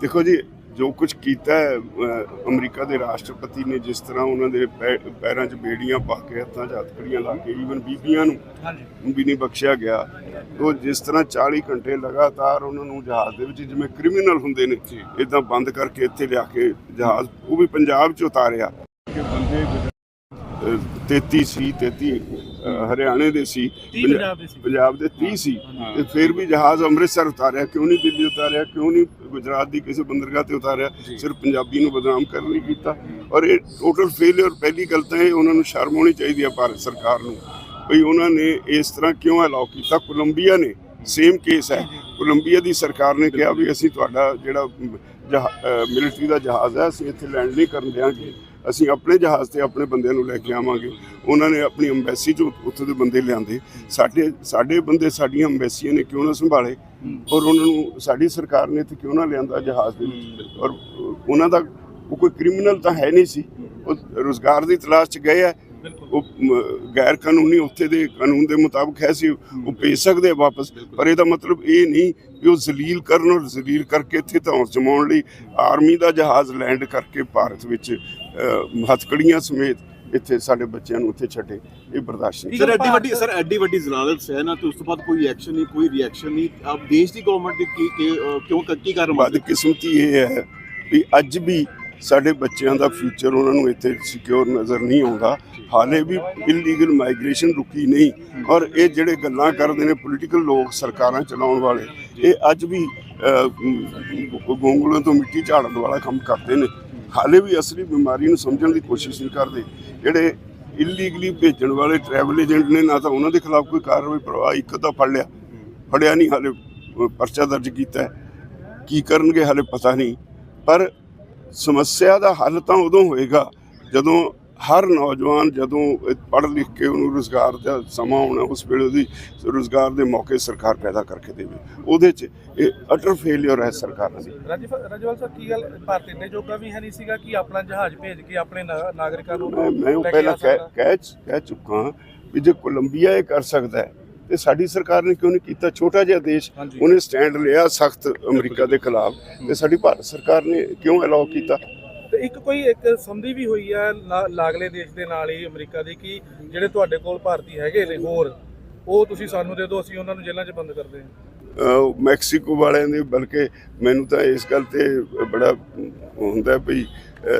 ਦੇਖੋ ਜੀ ਜੋ ਕੁਝ ਕੀਤਾ ਅਮਰੀਕਾ ਦੇ ਰਾਸ਼ਟਰਪਤੀ ਨੇ ਜਿਸ ਤਰ੍ਹਾਂ ਉਹਨਾਂ ਦੇ ਪੈਰਾਂ 'ਚ ਬੇੜੀਆਂ ਪਾ ਕੇ ਹੱਥਾਂ 'ਚ ਹੱਥਕੜੀਆਂ ਲਾ ਕੇ ਈਵਨ ਬੀਬੀਆਂ ਨੂੰ ਹਾਂਜੀ। ਵੀ ਨਹੀਂ ਬਖਸ਼ਿਆ ਗਿਆ। ਉਹ ਜਿਸ ਤਰ੍ਹਾਂ 40 ਘੰਟੇ ਲਗਾਤਾਰ ਉਹਨਾਂ ਨੂੰ ਜਹਾਜ਼ ਦੇ ਵਿੱਚ ਜਿਵੇਂ ਕ੍ਰਿਮੀਨਲ ਹੁੰਦੇ ਨੇ ਇਦਾਂ ਬੰਦ ਕਰਕੇ ਇੱਥੇ ਲਿਆ ਕੇ ਜਹਾਜ਼ ਉਹ ਵੀ ਪੰਜਾਬ 'ਚ ਉਤਾਰਿਆ। ਕਿ ਬੰਦੇ ਅਹ, 33 ਸੀ 33 ਅਹ, ਹਰਿਆਣੇ ਦੇ ਸੀ 30 ਪੰਜਾਬ ਦੇ ਸੀ। ਪੰਜਾਬ ਦੇ 30 ਸੀ। ਤੇ ਫਿਰ ਵੀ ਜਹਾਜ਼ ਅੰਮ੍ਰਿਤਸਰ ਉਤਾਰਿਆ ਕਿਉਂ ਨਹੀਂ ਦਿੱਲੀ ਉਤਾਰਿਆ ਕਿਉਂ ਨਹੀਂ ਗੁਜਰਾਤ ਦੀ ਕਿਸੇ ਬੰਦਰਗਾਹ ਤੇ ਉਤਾਰਿਆ ਸਿਰਫ ਪੰਜਾਬੀ ਨੂੰ ਬਦਨਾਮ ਕਰਨ ਲਈ ਕੀਤਾ। ਔਰ ਇਹ ਟੋਟਲ ਫੇਲਿਅਰ ਪਹਿਲੀ ਗੱਲ ਤਾਂ ਇਹ ਉਹਨਾਂ ਨੂੰ ਸ਼ਰਮ ਆਉਣੀ ਚਾਹੀਦੀ ਹੈ ਭਾਰਤ ਸਰਕਾਰ ਨੂੰ। ਵੀ ਉਹਨਾਂ ਨੇ ਇਸ ਤਰ੍ਹਾਂ ਕਿਉਂ ਅਲਾਉ ਕੀਤਾ? ਕੋਲੰਬੀਆ ਨੇ ਸੇਮ ਕੇਸ ਹੈ। ਕੋਲੰਬੀਆ ਦੀ ਸਰਕਾਰ ਨੇ ਕਿਹਾ ਵੀ ਅਸੀਂ ਤੁਹਾਡਾ ਜਿਹੜਾ ਮਿਲਟਰੀ ਦਾ ਜਹਾਜ਼ ਹੈ ਅਸੀਂ ਇੱਥੇ ਲੈਂਡ ਨਹੀਂ ਕਰਨ ਦਿਆਂਗੇ। ਅਸੀਂ ਆਪਣੇ ਜਹਾਜ਼ ਤੇ ਆਪਣੇ ਬੰਦਿਆਂ ਨੂੰ ਲੈ ਕੇ ਆਵਾਂਗੇ। ਉਹਨਾਂ ਨੇ ਆਪਣੀ ਅੰਬੈਸੀ ਚੋਂ ਉੱਥੇ ਦੇ ਬੰਦੇ ਲਿਆਂਦੇ। ਸਾਡੇ ਸਾਡੇ ਬੰਦੇ ਸਾਡੀਆਂ ਅੰਬੈਸੀਆਂ ਨੇ ਕਿਉਂ ਨਾ ਸੰਭਾਲੇ? ਔਰ ਉਹਨਾਂ ਨੂੰ ਸਾਡੀ ਸਰਕਾਰ ਨੇ ਇੱਥੇ ਕਿਉਂ ਨਾ ਲਿਆਂਦਾ ਜਹਾਜ਼ ਦੇ ਵਿੱਚ? ਔਰ ਉਹਨਾਂ ਦਾ ਉਹ ਕੋਈ ਕ੍ਰਿਮੀਨਲ ਤਾਂ ਹੈ ਨਹੀਂ ਸੀ। ਉਹ ਰੋਜ਼ਗਾਰ ਦੀ ਤਲਾਸ਼ 'ਚ ਗਏ ਆ। ਉਹ ਗੈਰ ਕਾਨੂੰਨੀ ਉੱਥੇ ਦੇ ਕਾਨੂੰਨ ਦੇ ਮੁਤਾਬਕ ਹੈ ਸੀ ਉਹ ਭੇਜ ਸਕਦੇ ਵਾਪਸ ਪਰ ਇਹਦਾ ਮਤਲਬ ਇਹ ਨਹੀਂ ਕਿ ਉਹ ਜ਼ਲੀਲ ਕਰਨ ਔਰ ਜ਼ਲੀਲ ਕਰਕੇ ਇੱਥੇ ਧੌਂਸ ਜਮਾਉਣ ਲਈ ਆਰਮੀ ਦਾ ਜਹਾਜ਼ ਲੈਂਡ ਕਰਕੇ ਭਾਰਤ ਵਿੱਚ ਹੱਥਕੜੀਆਂ ਸਮੇਤ ਇੱਥੇ ਸਾਡੇ ਬੱਚਿਆਂ ਨੂੰ ਉੱਥੇ ਛੱਡੇ ਇਹ ਬਰਦਾਸ਼ਤ ਨਹੀਂ ਸਰ ਐਡੀ ਵੱਡੀ ਸਰ ਐਡੀ ਵੱਡੀ ਜ਼ਲਾਲਤ ਸਹਿ ਨਾ ਤੇ ਉਸ ਤੋਂ ਬਾਅਦ ਕੋਈ ਐਕਸ਼ਨ ਨਹੀਂ ਕੋਈ ਰਿਐਕਸ਼ਨ ਨਹੀਂ। ਆਪ ਦੇਸ਼ ਦੀ ਗਵਰਨਮੈਂਟ ਦੀ ਕੀ ਕਿਉਂ ਕੀ ਕਾਰਨ ਬਦਕਿਸਮਤੀ ਇਹ ਹੈ ਵੀ ਅੱਜ ਵੀ ਸਾਡੇ ਬੱਚਿਆਂ ਦਾ ਫਿਊਚਰ ਉਹਨਾਂ ਨੂੰ ਇੱਥੇ ਸਿਕਿਉਰ ਨਜ਼ਰ ਨਹੀਂ ਆਉਂਦਾ। ਹਾਲੇ ਵੀ ਇਲੀਗਲ ਮਾਈਗ੍ਰੇਸ਼ਨ ਰੁਕੀ ਨਹੀਂ ਔਰ ਇਹ ਜਿਹੜੇ ਗੱਲਾਂ ਕਰਦੇ ਨੇ ਪੋਲੀਟੀਕਲ ਲੋਕ ਸਰਕਾਰਾਂ ਚਲਾਉਣ ਵਾਲੇ ਇਹ ਅੱਜ ਵੀ ਅਹ, ਤੋਂ ਮਿੱਟੀ ਝਾੜਨ ਵਾਲਾ ਕੰਮ ਕਰਦੇ ਨੇ। ਹਾਲੇ ਵੀ ਅਸਲੀ ਬਿਮਾਰੀ ਨੂੰ ਸਮਝਣ ਦੀ ਕੋਸ਼ਿਸ਼ ਨਹੀਂ ਕਰਦੇ। ਜਿਹੜੇ ਇਲੀਗਲੀ ਭੇਜਣ ਵਾਲੇ ਟਰੈਵਲ ਏਜੰਟ ਨੇ ਨਾ ਤਾਂ ਉਹਨਾਂ ਦੇ ਖਿਲਾਫ ਕੋਈ ਕਾਰਵਾਈ ਪ੍ਰਵਾਹ ਇੱਕ ਤਾਂ ਫੜ ਲਿਆ। ਫੜਿਆ ਨਹੀਂ ਹਾਲੇ ਪਰਚਾ ਦਰਜ ਕੀਤਾ। ਕੀ ਕਰਨਗੇ ਹਾਲੇ ਪਤਾ ਨਹੀਂ। ਪਰ ਸਮੱਸਿਆ ਦਾ ਹੱਲ ਤਾਂ ਉਦੋਂ ਹੋਏਗਾ ਜਦੋਂ ਹਰ ਨੌਜਵਾਨ ਜਦੋਂ ਪੜ੍ਹ ਲਿਖ ਕੇ ਉਹਨੂੰ ਰੋਜ਼ਗਾਰ ਦਾ ਸਮਾਂ ਆਉਣਾ ਉਸ ਵੇਲੇ ਉਹਦੀ ਰੋਜ਼ਗਾਰ ਦੇ ਮੌਕੇ ਸਰਕਾਰ ਪੈਦਾ ਕਰਕੇ ਦੇਵੇ। ਉਹਦੇ 'ਚ ਇਹ ਅਟਰ ਫੇਲਿਅਰ ਹੈ ਸਰਕਾਰਾਂ ਦੀ। ਰਾਜੀਵ ਰਾਜਵਾਲ ਸਾਹਿਬ ਕੀ ਗੱਲ? ਭਾਰਤ ਇੰਨੇ ਜੋਗਾ ਵੀ ਹੈ ਨਹੀਂ ਸੀਗਾ ਕਿ ਆਪਣਾ ਜਹਾਜ਼ ਭੇਜ ਕੇ ਆਪਣੇ ਨਾਗਰਿਕਾਂ ਨੂੰ ਮੈਂ ਪਹਿਲਾਂ ਕਹਿ। ਕਹਿ ਚੁੱਕਾ ਵੀ ਜੇ ਕੋਲੰਬੀਆ ਇਹ ਕਰ ਸਕਦਾ ਹੈ ਤੇ ਸਾਡੀ ਸਰਕਾਰ ਨੇ ਕਿਉਂ ਨਹੀਂ ਕੀਤਾ? ਛੋਟਾ ਜਿਹਾ ਦੇਸ਼। ਉਹਨੇ ਸਟੈਂਡ ਲਿਆ ਸਖਤ ਅਮਰੀਕਾ ਦੇ ਖਿਲਾਫ ਤੇ ਸਾਡੀ ਭਾਰਤ ਸਰਕਾਰ ਨੇ ਕਿਉਂ ਅਲਾਉ ਕੀਤਾ? ਤੇ ਇੱਕ ਕੋਈ ਇੱਕ ਸੰਧੀ ਵੀ ਹੋਈ ਲਾ- ਲਾਗਲੇ ਦੇਸ਼ ਦੇ ਨਾਲ ਹੀ ਅਮਰੀਕਾ ਦੀ ਕਿ ਜਿਹੜੇ ਤੁਹਾਡੇ ਕੋਲ ਭਾਰਤੀ ਹੈਗੇ ਨੇ ਹੋਰ ਉਹ ਤੁਸੀਂ ਸਾਨੂੰ ਦੇ ਦਿਓ ਅਸੀਂ ਉਹਨਾਂ ਨੂੰ ਜੇਲ੍ਹਾਂ 'ਚ ਬੰਦ ਕਰਦੇ ਹਾਂ। ਮੈਕਸੀਕੋ ਵਾਲਿਆਂ ਦੇ ਬਲਕਿ ਮੈਨੂੰ ਤਾਂ ਇਸ ਗੱਲ ਤੇ ਬੜਾ ਹੁੰਦਾ ਵੀ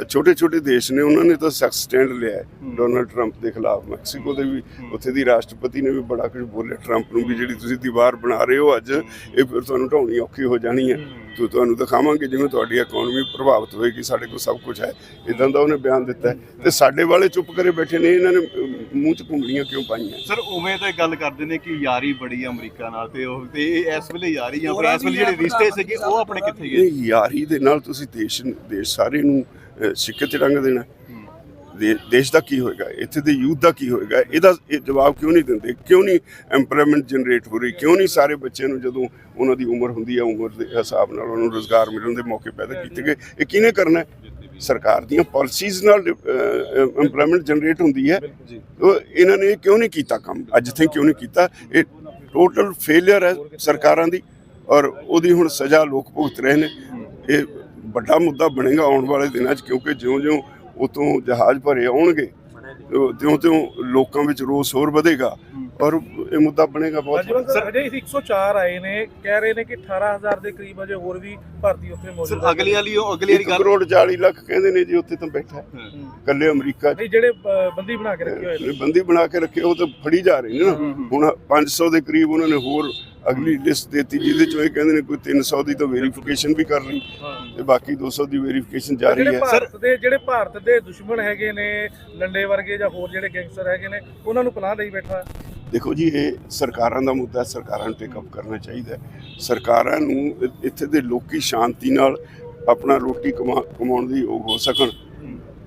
ਛੋਟੇ ਛੋਟੇ ਦੇਸ਼ ਨੇ ਉਹਨਾਂ ਨੇ ਤਾਂ ਸਖਤ ਸਟੈਂਡ ਲਿਆ ਡੋਨਲਡ 트ੰਪ ਦੇ ਖਿਲਾਫ। ਮੈਕਸੀਕੋ ਦੇ ਵੀ ਉੱਥੇ ਦੀ ਰਾਸ਼ਟਰਪਤੀ ਨੇ ਵੀ ਬੜਾ ਕੁਝ ਬੋਲਿਆ 트ੰਪ ਨੂੰ ਵੀ ਜਿਹੜੀ ਤੁਸੀਂ ਦੀਵਾਰ ਬਣਾ ਰਹੇ ਹੋ ਅੱਜ ਇਹ ਫਿਰ ਤੁਹਾਨੂੰ ਢਾਉਣੀ ਔਖੀ ਹੋ ਜਾਣੀ ਹੈ। ਤੋ ਤੁਹਾਨੂੰ ਦਿਖਾਵਾਂਗੇ ਜਿਵੇਂ ਤੁਹਾਡੀ ਇਕਨੋਮੀ ਪ੍ਰਭਾਵਿਤ ਹੋਏਗੀ ਸਾਡੇ ਕੋਲ ਸਭ ਕੁਝ ਹੈ। ਇਦਾਂ ਦਾ ਉਹਨੇ ਬਿਆਨ ਦਿੱਤਾ ਤੇ ਸਾਡੇ ਵਾਲੇ ਚੁੱਪ ਕਰੇ ਬੈਠੇ ਨੇ ਇਹਨਾਂ ਨੇ ਮੂੰਹ 'ਚ ਕੁੰਗਲੀਆਂ ਕਿਉਂ ਪਾਈਆਂ? ਸਰ ਉਵੇਂ ਤਾਂ ਗੱਲ ਕਰਦੇ ਨੇ ਕਿ ਯਾਰੀ ਬੜੀ ਅਮਰੀਕਾ ਨਾਲ ਤੇ ਉਹ ਤੇ ਇਸ ਵੇਲੇ ਯਾਰੀ ਜਾਂ ਫਿਰ ਇਸ ਵੇਲੇ ਜਿਹੜੇ ਰਿਸ਼ਤੇ ਸੀਗੇ ਉਹ ਆਪਣੇ ਕਿੱਥੇ ਗਏ? ਯਾਰੀ ਦੇ ਨਾਲ ਤੁਸੀਂ ਦੇਸ਼ ਦੇਸ਼ ਸਾਰੇ ਨੂੰ ਸਿੱਕੇ ਤੇ ਰੰਗ ਦੇਣਾ। ਦੇ- ਦੇਸ਼ ਦਾ ਕੀ ਹੋਏਗਾ? ਇੱਥੇ ਦੇ ਯੂਥ ਦਾ ਕੀ ਹੋਏਗਾ? ਇਹਦਾ ਇਹ ਜਵਾਬ ਕਿਉਂ ਨਹੀਂ ਦਿੰਦੇ? ਕਿਉਂ ਨਹੀਂ ਐਮਪਲੋਇਮੈਂਟ ਜਨਰੇਟ ਹੋ ਰਹੀ? ਕਿਉਂ ਨਹੀਂ ਸਾਰੇ ਬੱਚਿਆਂ ਨੂੰ ਜਦੋਂ ਉਹਨਾਂ ਦੀ ਉਮਰ ਹੁੰਦੀ ਹੈ ਉਮਰ ਦੇ ਹਿਸਾਬ ਨਾਲ ਉਹਨਾਂ ਨੂੰ ਰੋਜ਼ਗਾਰ ਮਿਲਣ ਦੇ ਮੌਕੇ ਪੈਦਾ ਕੀਤੇ ਗਏ। ਇਹ ਕਿਹਨੇ ਕਰਨਾ ਹੈ? ਸਰਕਾਰ ਦੀਆਂ ਪਾਲਿਸੀਜ਼ ਨਾਲ ਐਮਪਲੋਇਮੈਂਟ ਜਨਰੇਟ ਹੁੰਦੀ ਹੈ। ਉਹ ਇਹਨਾਂ ਨੇ ਕਿਉਂ ਨਹੀਂ ਕੀਤਾ ਕੰਮ? ਅੱਜ ਤਾਈਂ ਕਿਉਂ ਨਹੀਂ ਕੀਤਾ? ਇਹ ਟੋਟਲ ਫੇਲਿਅਰ ਹੈ ਸਰਕਾਰਾਂ ਦੀ ਔਰ ਉਹਦੀ ਹੁਣ ਸਜ਼ਾ ਲੋਕ ਭੁਗਤ ਰਹੇ ਨੇ। ਇਹ ਵੱਡਾ ਮੁੱਦਾ ਬਣੇਗਾ ਆਉਣ ਵਾਲੇ ਦਿਨਾਂ 'ਚ ਕਿਉਂਕਿ ਜਿਉਂ-ਜਿਉਂ ਉਤੋਂ ਜਹਾਜ਼ ਭਰੇ ਆਉਣਗੇ ਤਿਉਂ-ਤਿਉਂ ਲੋਕਾਂ ਵਿੱਚ ਰੋਸ ਹੋਰ ਵਧੇਗਾ ਔਰ ਇਹ ਮੁੱਦਾ ਬਣੇਗਾ ਬਹੁਤ ਸਰ ਅਜੇ 104 ਆਏ ਨੇ ਕਹਿ ਰਹੇ ਨੇ ਕਿ 18000 ਦੇ ਕਰੀਬ ਅਜੇ ਹੋਰ ਵੀ ਭਾਰਤੀ ਉੱਥੇ ਮੌਜੂਦ ਸਰ ਅਗਲੀ ਵਾਲੀ ਉਹ ਅਗਲੀ ਵਾਲੀ ਇੱਕ ਗੱਲ ਕਰੋੜ 40 ਲੱਖ ਕਹਿੰਦੇ ਨੇ ਜੀ ਉੱਥੇ ਤਾਂ ਬੈਠਾ ਹੈ। ਇਕੱਲੇ ਅਮਰੀਕਾ 'ਚ। ਨਹੀਂ ਜਿਹੜੇ ਅ, ਬੰਦੀ ਬਣਾ ਕੇ ਰੱਖੇ ਹੋਏ ਨੇ। ਬੰਦੀ ਬਣਾ ਕੇ ਰੱਖੇ ਉਹ ਤਾਂ ਫੜੀ ਜਾ ਰਹੇ ਨੇ ਨਾ। ਹੁਣ 500 ਦੇ ਕਰੀਬ ਉਹਨਾਂ ਨੇ ਹੋਰ ਅਗਲੀ ਲਿਸਟ ਦਿੱਤੀ ਜਿਹਦੇ ਚੋਂ ਇਹ ਕਹਿੰਦੇ ਨੇ ਕੋਈ 300 ਦੀ ਤਾਂ ਵੈਰੀਫਿਕੇਸ਼ਨ ਵੀ ਕਰ ਲਈ। ਤੇ ਬਾਕੀ 200 ਦੀ ਵੈਰੀਫਿਕੇਸ਼ਨ ਜਾਰੀ ਹੈ। ਭਾਰਤ ਦੇ ਜਿਹੜੇ ਭਾਰਤ ਦੇ ਦੁਸ਼ਮਣ ਹੈਗੇ ਨੇ ਲੰਡੇ ਵਰਗੇ ਜਾਂ ਹੋਰ ਜਿਹੜੇ ਗੈਂਗਸਟਰ ਹੈਗੇ ਨੇ ਉਹਨਾਂ ਨੂੰ ਪਨਾਹ ਦੇਈ ਬੈਠਾ। ਦੇਖੋ ਜੀ ਇਹ ਸਰਕਾਰਾਂ ਦਾ ਮੁੱਦਾ ਹੈ, ਸਰਕਾਰਾਂ ਨੂੰ ਟੇਕ ਅਪ ਕਰਨਾ ਚਾਹੀਦਾ ਹੈ। ਸਰਕਾਰਾਂ ਨੂੰ ਇੱਥੇ ਦੇ ਲੋਕੀ ਸ਼ਾਂਤੀ ਨਾਲ ਆਪਣਾ ਰੋਟੀ ਕਮਾ ਕਮਾਉਣ ਦੀ ਉਹ ਹੋ ਸਕਣ।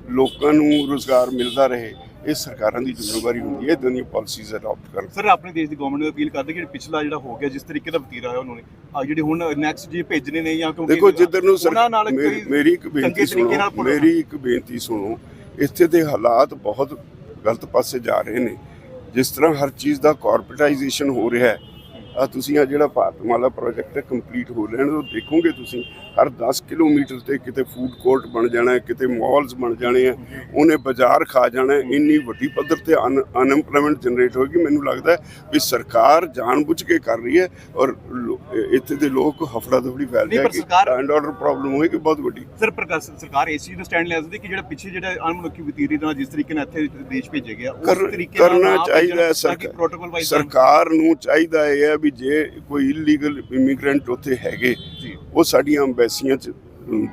ਲੋਕਾਂ ਨੂੰ ਰੋਜ਼ਗਾਰ ਮਿਲਦਾ ਰਹੇ। ਇਹ ਸਰਕਾਰਾਂ ਦੀ ਜ਼ਿੰਮੇਵਾਰੀ ਹੁੰਦੀ ਹੈ ਇਦਾਂ ਦੀਆਂ ਪਾਲਿਸੀਜ਼ ਅਡਾਪਟ ਕਰਨ ਸਰ ਆਪਣੇ ਦੇਸ਼ ਦੀ ਗਵਰਨਮੈਂਟ ਨੂੰ ਅਪੀਲ ਕਰਦੇ ਕਿ ਪਿਛਲਾ ਜਿਹੜਾ ਹੋ ਗਿਆ ਜਿਸ ਤਰੀਕੇ ਦਾ ਵਤੀਰਾ ਹੋਇਆ ਉਹਨਾਂ ਨੇ ਆ ਜਿਹੜੇ ਹੁਣ ਨੈਕਸਟ ਜੀ ਭੇਜਣੇ ਨੇ ਜਾਂ ਕਿਉਂਕਿ ਦੇਖੋ ਜਿੱਧਰ ਨੂੰ ਸਰ- ਉਹਨਾਂ ਨਾਲ ਮੇਰੀ ਇੱਕ ਬੇਨਤੀ ਸੁਣੋ। ਮੇਰੀ ਇੱਕ ਬੇਨਤੀ ਸੁਣੋ ਇੱਥੇ ਦੇ ਹਾਲਾਤ ਬਹੁਤ ਗਲਤ ਪਾਸੇ ਜਾ ਰਹੇ ਨੇ ਜਿਸ ਤਰ੍ਹਾਂ ਹਰ ਚੀਜ਼ ਦਾ ਕਾਰਪੋਰੇਟਾਈਜੇਸ਼ਨ ਹੋ ਰਿਹਾ ਹੈ ਆ ਤੁਸੀਂ ਆ ਜਿਹੜਾ ਭਾਰਤਮਾਲਾ ਪ੍ਰੋਜੈਕਟ ਹੈ ਕੰਪਲੀਟ ਹੋ ਲੈਣ ਉਹ ਦੇਖੋਗੇ ਤੁਸੀਂ ਹਰ 10 ਕਿਲੋਮੀਟਰ ਤੇ ਕਿਤੇ ਫੂਡ ਕੋਰਟ ਬਣ ਜਾਣਾ ਹੈ ਕਿਤੇ ਮਾਲਸ ਬਣ ਜਾਣੇ ਆ ਉਹਨੇ ਬਾਜ਼ਾਰ ਖਾ ਜਾਣਾ। ਇੰਨੀ ਵੱਡੀ ਪੱਧਰ ਤੇ ਅਨਐਮਪਲੋਇਮੈਂਟ ਜਨਰੇਟ ਹੋਏਗੀ ਮੈਨੂੰ ਲੱਗਦਾ ਵੀ ਸਰਕਾਰ ਜਾਣਬੁੱਝ ਕੇ ਕਰ ਰਹੀ ਹੈ ਔਰ ਇੱਥੇ ਦੇ ਲੋਕ ਹਫੜਾ ਦਫੜੀ ਫੈਲ ਜਾਏਗੀ ਐਂਡ ਆਰਡਰ ਪ੍ਰੋਬਲਮ ਹੋਏਗੀ ਬਹੁਤ ਵੱਡੀ ਸਰ ਪ੍ਰਕਾਸ਼ ਸਰਕਾਰ ਇਸ ਚੀਜ਼ ਨੂੰ ਸਟੈਂਡ ਲੈ ਸਕਦੀ ਕਿ ਜਿਹੜਾ ਪਿੱਛੇ ਜਿਹੜਾ ਅਣਮਨੁੱਖੀ ਵਤੀਰੇ ਨਾਲ ਜਿਸ ਤਰੀਕੇ ਨਾਲ ਇੱਥੇ ਦੇਸ਼ ਭੇਜਿਆ ਗਿਆ ਉਸ ਤਰੀਕੇ ਨਾਲ ਕਰਨਾ ਚਾਹੀਦਾ ਸਰਕਾਰ ਨੂੰ ਚਾਹੀਦਾ ਇਹ ਹੈ ਵੀ ਜੇ ਕੋਈ ਇਲੀਗਲ ਇਮੀਗ੍ਰੈਂਟ ਉੱਥੇ ਹੈਗੇ ਉਹ ਸਾਡੀਆਂ ਅੰਬੈਸੀਆਂ 'ਚ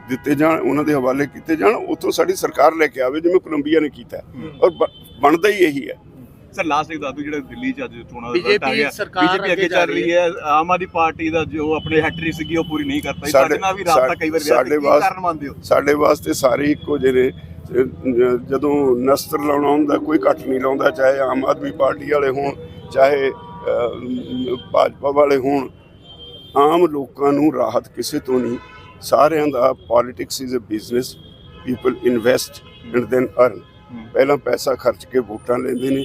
ਦਿੱਤੇ ਜਾਣ ਉਹਨਾਂ ਦੇ ਹਵਾਲੇ ਕੀਤੇ ਜਾਣ ਉੱਥੋਂ ਸਾਡੀ ਸਰਕਾਰ ਲੈ ਕੇ ਆਵੇ ਜਿਵੇਂ ਕੋਲੰਬੀਆ ਨੇ ਕੀਤਾ। ਔਰ ਬਣਦਾ ਹੀ ਇਹੀ ਹੈ। ਸਰ ਲਾਸਟ ਇੱਕ ਦੱਸੋ ਜਿਹੜਾ ਦਿੱਲੀ ਚ ਅੱਜ ਚੋਣਾਂ ਦਾ ਰਿਜ਼ਲਟ ਆ ਗਿਆ ਸਰਕਾਰ ਬੀਜੇਪੀ ਅੱਗੇ ਅੱਗੇ ਚੱਲ ਰਹੀ ਹੈ। ਆਮ ਆਦਮੀ ਪਾਰਟੀ ਦਾ ਜੋ ਆਪਣੇ ਹੈਟਰੀ ਸੀਗੀ ਉਹ ਪੂਰੀ ਨਹੀਂ ਕਰ ਪਾਈ। ਸਾਡੇ- ਨਾਲ ਵੀ ਰਾਬਤਾ ਕਈ ਵਾਰ ਰਿਹਾ ਸਾਡੇ ਤੇ ਕੀ ਵਾਸਤੇ- ਕਾਰਨ ਮੰਨਦੇ ਹੋ? ਸਾਡੇ ਵਾਸਤੇ ਸਾਰੇ ਇੱਕੋ ਜਿਹੇ ਨੇ। ਜਦੋਂ ਨਸਤਰ ਲਾਉਣਾ ਹੁੰਦਾ ਕੋਈ ਘੱਟ ਨਹੀਂ ਲਾਉਂਦਾ ਚਾਹੇ ਆਮ ਆਦਮੀ ਪਾਰਟੀ ਵਾਲੇ ਹੋਣ ਚਾਹੇ ਭਾਜਪਾ ਵਾਲੇ ਹੋਣ ਆਮ ਲੋਕਾਂ ਨੂੰ ਰਾਹਤ ਕਿਸੇ ਤੋਂ ਨਹੀਂ। ਸਾਰਿਆਂ ਦਾ politics is a business people invest and then earn ਪਹਿਲਾਂ ਪੈਸਾ ਖਰਚ ਕੇ ਵੋਟਾਂ ਲੈਂਦੇ ਨੇ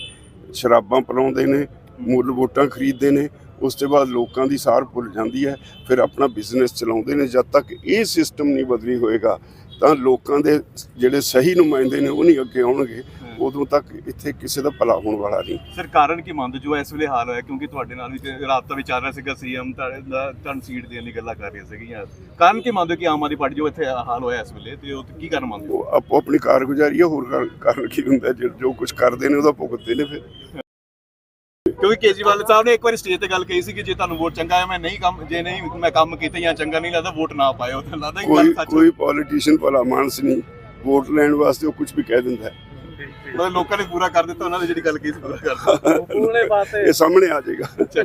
ਸ਼ਰਾਬਾਂ ਪਿਲਾਉਂਦੇ ਨੇ ਮੁੱਲ ਵੋਟਾਂ ਖਰੀਦਦੇ ਨੇ ਉਸ ਤੋਂ ਬਾਅਦ ਲੋਕਾਂ ਦੀ ਸਾਰ ਭੁੱਲ ਜਾਂਦੀ ਹੈ ਫਿਰ ਆਪਣਾ ਬਿਜ਼ਨਸ ਚਲਾਉਂਦੇ ਨੇ। ਜਦ ਤੱਕ ਇਹ ਸਿਸਟਮ ਨਹੀਂ ਬਦਲੀ ਹੋਏਗਾ ਤਾਂ ਲੋਕਾਂ ਦੇ ਜਿਹੜੇ ਸਹੀ ਨੁਮਾਇੰਦੇ ਨੇ ਉਹ ਨਹੀਂ ਅੱਗੇ ਆਉਣਗੇ ਉਦੋਂ ਤੱਕ ਇੱਥੇ ਕਿਸੇ ਦਾ ਭਲਾ ਹੋਣ ਵਾਲਾ ਨਹੀਂ। ਸਰ ਕਾਰਨ ਕੀ ਮੰਨਦੇ ਜੋ ਇਸ ਵੇਲੇ ਹਾਲ ਹੋਇਆ? ਕਿਉਂਕਿ ਤੁਹਾਡੇ ਨਾਲ ਵੀ ਰਾਬਤਾ ਵੀ ਚੱਲ ਰਿਹਾ ਸੀਗਾ ਸੀਐਮ ਤੁਹਾਨੂੰ ਸੀਟ ਦੇਣ ਦੀ ਗੱਲਾਂ ਕਰ ਰਹੀਆਂ ਸੀਗੀਆਂ। ਕਾਰਨ ਕੀ ਮੰਨਦੇ ਕਿ ਆਮ ਆਦਮੀ ਪਾਰਟੀ ਜੋ ਇੱਥੇ ਹਾਲ ਹੋਇਆ ਇਸ ਵੇਲੇ ਤੇ ਉਹ ਕੀ ਕਾਰਨ ਮੰਨਦੇ ਉਹ ਆਪੋ ਆਪਣੀ ਕਾਰਗੁਜ਼ਾਰੀ ਹੈ ਹੋਰ ਕਾਰਨ- ਕੀ ਹੁੰਦਾ? ਜੋ ਕੁਝ ਕਰਦੇ ਨੇ ਉਹਦਾ ਭੁਗਤਦੇ ਨੇ ਫਿਰ। ਕਿਉਂਕਿ ਕੇਜਰੀਵਾਲ ਸਾਹਿਬ ਨੇ ਇੱਕ ਵਾਰੀ ਸਟੇਜ ਤੇ ਗੱਲ ਕਹੀ ਸੀ ਕਿ ਜੇ ਤੁਹਾਨੂੰ ਵੋਟ ਚੰਗਾ ਹੈ ਮੈਂ ਨਹੀਂ ਕੰਮ ਜੇ ਨਹੀਂ ਮੈਂ ਕੰਮ ਕੀਤਾ ਜਾਂ ਚੰਗਾ ਨਹੀਂ ਲੱਗਦਾ ਵੋਟ ਨਾ ਪਾਇਓ। ਤਾਂ ਲੱਗਦਾ ਕਿ ਕੋਈ ਗੱਲ ਸੱਚ ਕੋਈ ਪੋਲੀਟੀਸ਼ੀਅਨ ਭਲਾ ਮਾਨਸ ਨਹੀਂ। ਵੋਟ ਲੈਣ ਵਾਸਤੇ ਉਹ ਕੁਝ ਵੀ ਕਹਿ ਦਿੰਦਾ ਹੈ। ਮਤਲਬ ਲੋਕਾਂ ਨੇ ਪੂਰਾ ਕਰ ਦਿੱਤਾ ਉਹਨਾਂ ਨੇ ਜਿਹੜੀ ਗੱਲ ਕਹੀ ਸੀ ਪੂਰਾ ਕਰ ਦਿੱਤਾ। ਬਾਤ ਹੈ ਇਹ ਸਾਹਮਣੇ ਆ ਜਾਏਗਾ।